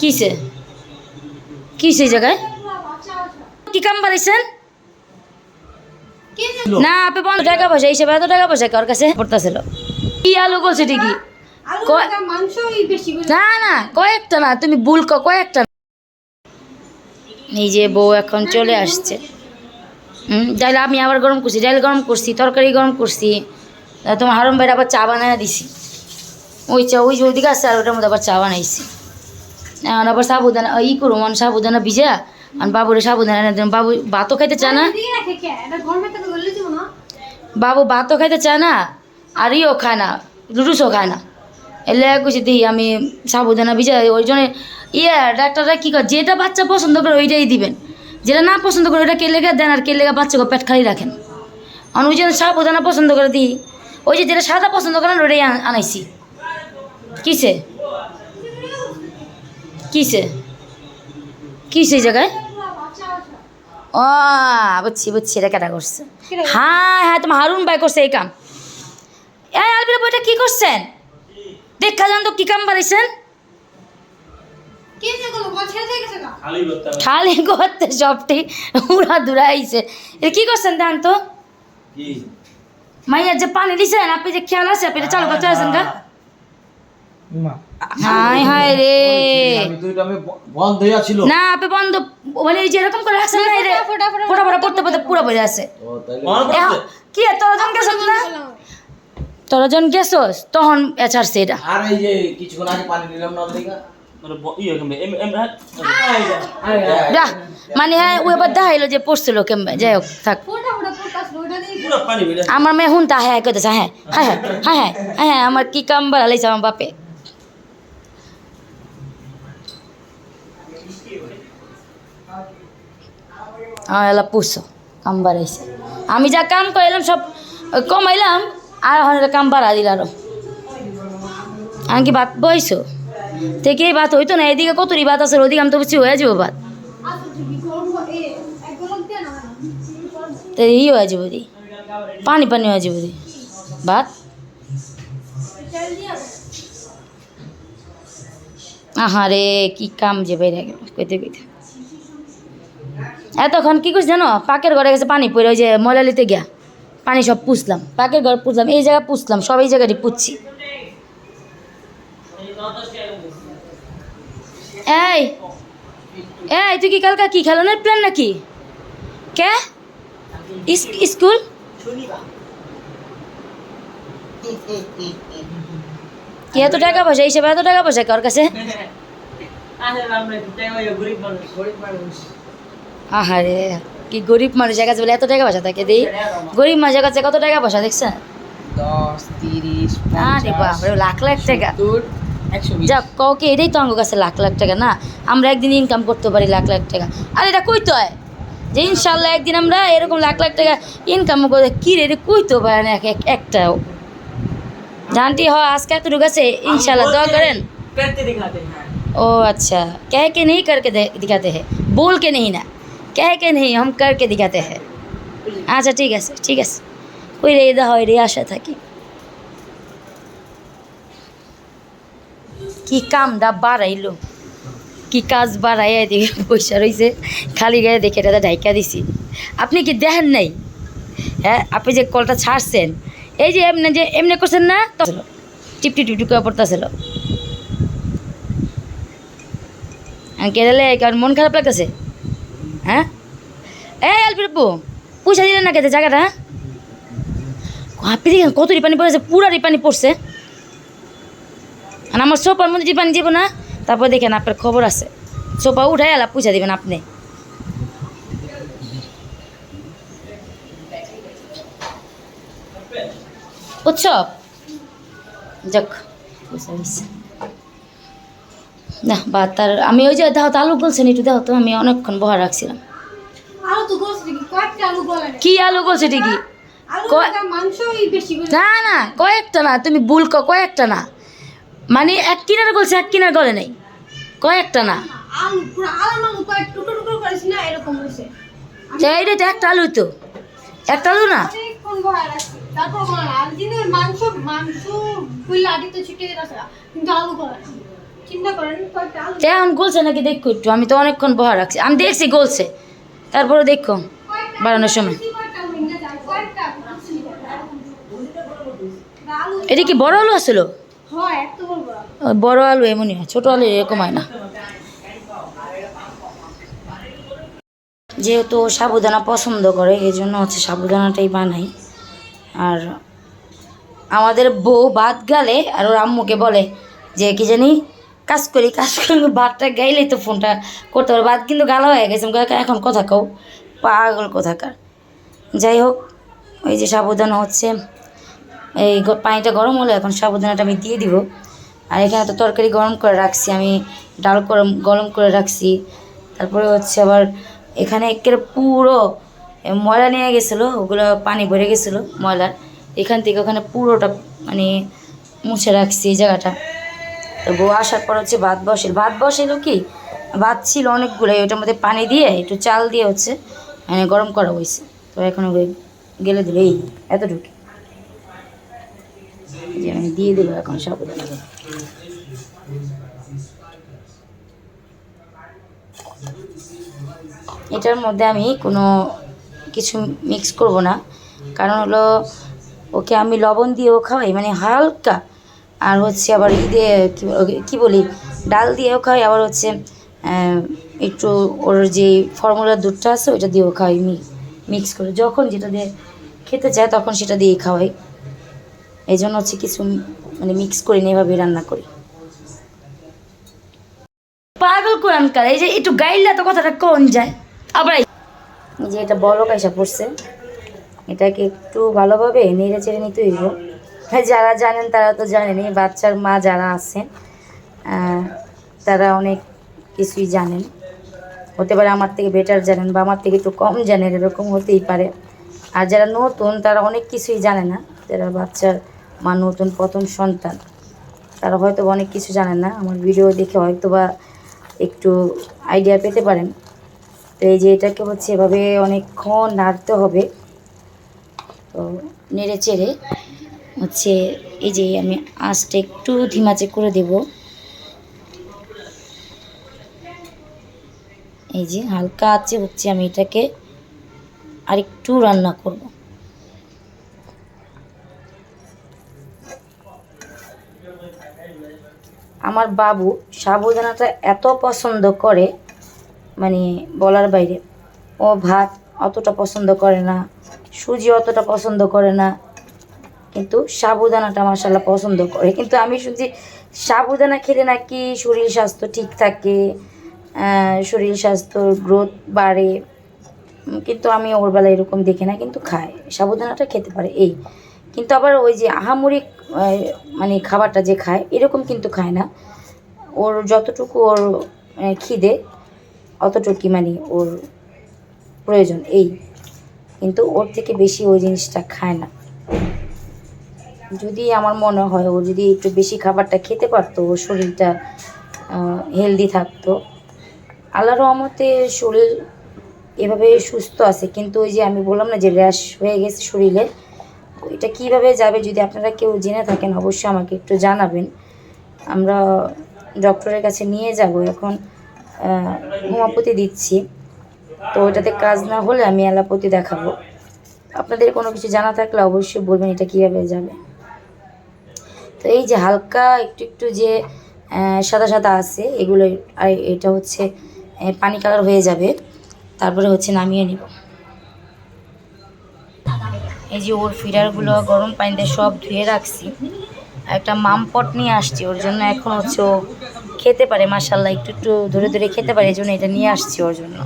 কিসে? কি সেই জায়গায়? কি কাম বাড়াইছেন না আপনি বন্ধ টাকা পয়সা হিসেবে এত টাকা পয়সা কার কাছে পড়তেছিল? কি আলু বলছে ঠিকই না না কয়েকটা না তুমি ভুল কয়েকটা। এই যে বউ এখন চলে আসছে। হুম ডাইল আমি আবার গরম করছি ডাইল গরম করছি তরকারি গরম করছি। তোমার হারম ভাইয়ের আবার চা বানায় দিছি। ওই চা ওই যে ওইদিকে আসছে আর ওটার মধ্যে আবার চা বানাইছি। এখন আবার সাবুদানা ই করুম মানে সাবুদানা ভিজা আর বাবুরে সাবুদানা এনে দিলাম। বাবু ভাতও খাইতে চায় না? বাবু ভাতও খাইতে চায় না আর ইও খায় না লুডুসও খায় না। এলে কইছি দিই আমি সাবুদানা ভিজা ওই জন্য ইয়ে ডাক্তাররা কী করে যেটা বাচ্চা পছন্দ করে ওইটাই দিবেন। যেটা না পছন্দ করে ওইটা কে লেগে দেন আর কে লেগে বাচ্চাকে পেট খালি রাখেন। আর ওই জন্য সাবুদানা পছন্দ করে দিই ওই যে যেটা সাদা পছন্দ করেন ওটাই আনাইছি। কিসে? কিসে? কিসে এই জায়গায়? ও বুঝছি বুঝছি এটা কেটা করছে। হ্যাঁ হ্যাঁ তোমার হারুন ভাই করছে এই কাম। এই আলবিরা বইটা কি করছেন? দেখা যান তো কি কাম বাড়াইছেন খালি করতে সবটি উড়া দুরাইছে এটা কি করছেন দেন তো? মাইয়া যে পানি দিছেন আপনি যে খেয়াল আছে আপনি চালু করতে আছেন গা? হাই হাই রে। বন্ধ হইয়া ছিল না আপনি বন্ধ। মানে এই যে এরকম করে রাখছেন না এটা ফোটা ফোটা পড়তে পড়তে পুরো পড়ে আছে ও তাইলে এখন- গেছ না তোরজন গেছস তখন এছাড়ছে এটা। আর এই যে কিছুক্ষণ আগে পানি দিলাম না দেখা মানে হ্যাঁ? ও এবার দেখাইলো যে পড়ছিল কেমবে যাই হোক থাক। আমার মেয়ে হুন তা হ্যাঁ হ্যাঁ হ্যাঁ হ্যাঁ হ্যাঁ হ্যাঁ হ্যাঁ হ্যাঁ আমার কি কাম বাড়াইছে আমার বাপে। এলা পুষো কাম বাড়াইছে আমি যা কাম করাইলাম সব কমাইলাম আর এটা কাম বাড়া দিল আরও আমি কি ভাত বইছো থেকেই ভাত হইতো না এদিকে কতরি ভাত আছে ওদিকে আমি তো বুঝছি হয়ে যাব ভাত। ই হয়ে যাব দি পানি পানি হয়ে যাব দি ভাত? আহারে কি কাম যে গেল কইতে কইতে। এতক্ষণ কি করছি জানো? পাকের ঘরে গেছে পানি পড়ে, ওই যে ময়লালিতে গিয়া। পানি সব পুষলাম পাকের ঘর পুষলাম এই জায়গা পুষলাম সব এই জায়গাটি পুষছি এই এই, তুই কি কালকা কি খেলানোর প্ল্যান নাকি? কে? স্কুল? এত টাকা পয়সা হিসেবে এত টাকা পয়সা কার কাছে? আহারে কি গরিব মানুষের কাছে বলে এত টাকা পয়সা থাকে দিই গরিব মানুষের কাছে কত টাকা পয়সা দেখছেন দশ তিরিশ আরে বাপরে লাখ লাখ টাকা তোর একশো বিশ যাক কাউকে এটাই তো আমার কাছে লাখ লাখ টাকা না আমরা একদিন ইনকাম করতে পারি লাখ লাখ টাকা আর এটা কইতে হয় যে ইনশাল্লাহ একদিন আমরা এরকম লাখ লাখ টাকা ইনকাম করে কি রে এটা কইতে পারে না এক এক- একটাও জানটি হয় আজকে এত আছে ইনশাল্লাহ দোয়া করেন करते दिखाते हैं ओ अच्छा कह के नहीं करके दे- दिखाते हैं बोल के नहीं ना कह के नहीं हम करके दिखाते हैं আচ্ছা ঠিক আছে ঠিক আছে ওই রে দা হয় রে আশা থাকি কি কামটা বাড়াইলো কি কাজ বাড়াইয়া দিকে পয়সা রয়েছে খালি গায়ে দেখে এটা ঢাইকা দিছি আপনি কি দেখেন নাই হ্যাঁ আপনি যে কলটা ছাড়ছেন এই যে এমনি যে এমনি করছেন না তো টিপটি টিপটি করে পড়তেছিল কেরালে কারণ মন খারাপ লাগতেছে হ্যাঁ? এই আলপিরপু পয়সা দিলেন না খেতে জায়গাটা হ্যাঁ? আপনি দেখেন কত পানি পড়েছে, পুরা পানি পড়ছে। আর আমার সোপার মধ্যে পানি যাব না, তারপর দেখেন আপনার খবর আছে। সোপা উঠাই আলা পয়সা দিবেন আপনি। উৎসব যাক না, বা তার, আমি ওই যে দাও তো আলু বলছেন একটু দাও তো আমি অনেকক্ষণ বহা রাখছিলাম। আলু কি আলু বলছে ঠিকই? না না কয়েকটা না তুমি ভুল কয়েকটা না। মানে এক কিনার গলছে এক কিনার গলে নেই। কয়েকটা না। এইটা তো একটা আলু তো। একটা আলু না? এখন গলছে নাকি দেখো একটু আমি তো অনেকক্ষণ বহা রাখছি। আমি দেখছি গলছে তারপরে দেখো। বাড়ানোর সময়। এটা কি বড় আলু আসলো? বড় আলু এমনই হয়, ছোটো আলু এরকম হয় না। যেহেতু সাবুদানা পছন্দ করে এই জন্য হচ্ছে সাবুদানাটাই বানাই। আর আমাদের বউ ভাত গালে, আর ওর আম্মুকে বলে যে, কি জানি, কাজ করি কাজ করি, ভাতটা গাইলেই তো ফোনটা করতে পারে ভাত কিন্তু গালা হয়ে গেছে এখন কথা কও। পাগল কোথাকার। যাই হোক, ওই যে সাবুদানা হচ্ছে। এই পানিটা গরম হলে এখন সাবুদানাটা আমি দিয়ে দিব। আর এখানে তো তরকারি গরম করে রাখছি, আমি ডাল গরম গরম করে রাখছি। তারপরে হচ্ছে আবার এখানে একের পুরো ময়লা নিয়ে গেছিল, ওগুলো পানি ভরে গেছিল ময়লার। এখান থেকে ওখানে পুরোটা মানে মুছে রাখছি এই জায়গাটা। তো বউ আসার পর হচ্ছে ভাত বসেল ভাত বসেলো কি? ভাত ছিল অনেকগুলো ওটার মধ্যে পানি দিয়ে একটু চাল দিয়ে হচ্ছে গরম করা হয়েছে। তো এখন গেলে দিল এই, এতটুকু। যে আমি দিয়ে দিল এখন সব। এটার মধ্যে আমি কোনো কিছু মিক্স করব না। কারণ হলো, ওকে আমি লবণ দিয়েও খাওয়াই মানে হালকা। আর হচ্ছে আবার ই দিয়ে কী বলি, ডাল দিয়েও খাওয়াই, আবার হচ্ছে একটু ওর যে ফর্মুলার দুধটা আছে, ওইটা দিয়েও খাওয়াই মিক্স করে। যখন যেটা দিয়ে খেতে চায়, তখন সেটা দিয়ে খাওয়াই। এই জন্য হচ্ছে কিছু মানে মিক্স করি না এভাবে রান্না করি। পাগল কোরআনকার, এই যে একটু গাইলে তো কথাটা কোন যায়? আবার এই যে এটা বড় কাইসা পড়ছে, এটাকে একটু ভালোভাবে নেড়ে চেড়ে নিতে হইব। যারা জানেন তারা তো জানেনই, বাচ্চার মা যারা আছেন তারা অনেক কিছুই জানেন। হতে পারে আমার থেকে বেটার জানেন বা আমার থেকে একটু কম জানেন, এরকম হতেই পারে। আর যারা নতুন, তারা অনেক কিছুই জানে না। যারা বাচ্চার মা নতুন, প্রথম সন্তান, তারা হয়তো অনেক কিছু জানে না। আমার ভিডিও দেখে হয়তো বা একটু আইডিয়া পেতে পারেন। তো এই যে এটাকে হচ্ছে এভাবে অনেকক্ষণ নাড়তে হবে। তো নেড়ে চেড়ে হচ্ছে এই যে আমি আঁচটা একটু ধিমাচে করে দেব। এই যে হালকা আছে, হচ্ছে আমি এটাকে আরেকটু রান্না করব। আমার বাবু সাবুদানাটা এত পছন্দ করে মানে বলার বাইরে, ও ভাত অতটা পছন্দ করে না, সুজি অতটা পছন্দ করে না, কিন্তু সাবুদানাটা মাসাল্লাহ পছন্দ করে। কিন্তু আমি শুনছি সাবুদানা খেলে নাকি শরীর স্বাস্থ্য ঠিক থাকে শরীর স্বাস্থ্যর গ্রোথ বাড়ে। কিন্তু আমি ওর বেলা এরকম দেখি না, কিন্তু খায় সাবুদানাটা খেতে পারে, এই। কিন্তু আবার ওই যে আহামরি মানে খাবারটা যে খায়, এরকম কিন্তু খায় না। ওর যতটুকু ওর খিদে অতটুকুই মানে ওর প্রয়োজন, এই। কিন্তু ওর থেকে বেশি ওই জিনিসটা খায় না। যদি আমার মনে হয় ও যদি একটু বেশি খাবারটা খেতে পারতো, ওর শরীরটা হেলদি থাকতো আল্লাহ রহমতে শরীর এভাবে সুস্থ আছে, কিন্তু ওই যে আমি বললাম না যে র্যাশ হয়ে গেছে শরীরে এটা কীভাবে যাবে যদি আপনারা কেউ জেনে থাকেন, অবশ্যই আমাকে একটু জানাবেন। আমরা ডক্টরের কাছে নিয়ে যাব, এখন হোমাপতি দিচ্ছি। তো ওটাতে কাজ না হলে আমি অ্যালোপ্যাথি দেখাবো। আপনাদের কোনো কিছু জানা থাকলে অবশ্যই বলবেন এটা কীভাবে যাবে। তো এই যে হালকা একটু একটু যে সাদা সাদা আছে, এগুলো, আর এটা হচ্ছে পানি কালার হয়ে যাবে। তারপরে হচ্ছে নামিয়ে নিব। এই যে ওর ফিডারগুলো গরম পানিতে সব ধুয়ে রাখছি। একটা মামপট নিয়ে আসছি, ওর জন্য এখন হচ্ছে ও খেতে পারে মাসাল্লাহ একটু একটু ধরে ধরে খেতে পারে, এই জন্য এটা নিয়ে আসছি ওর জন্য।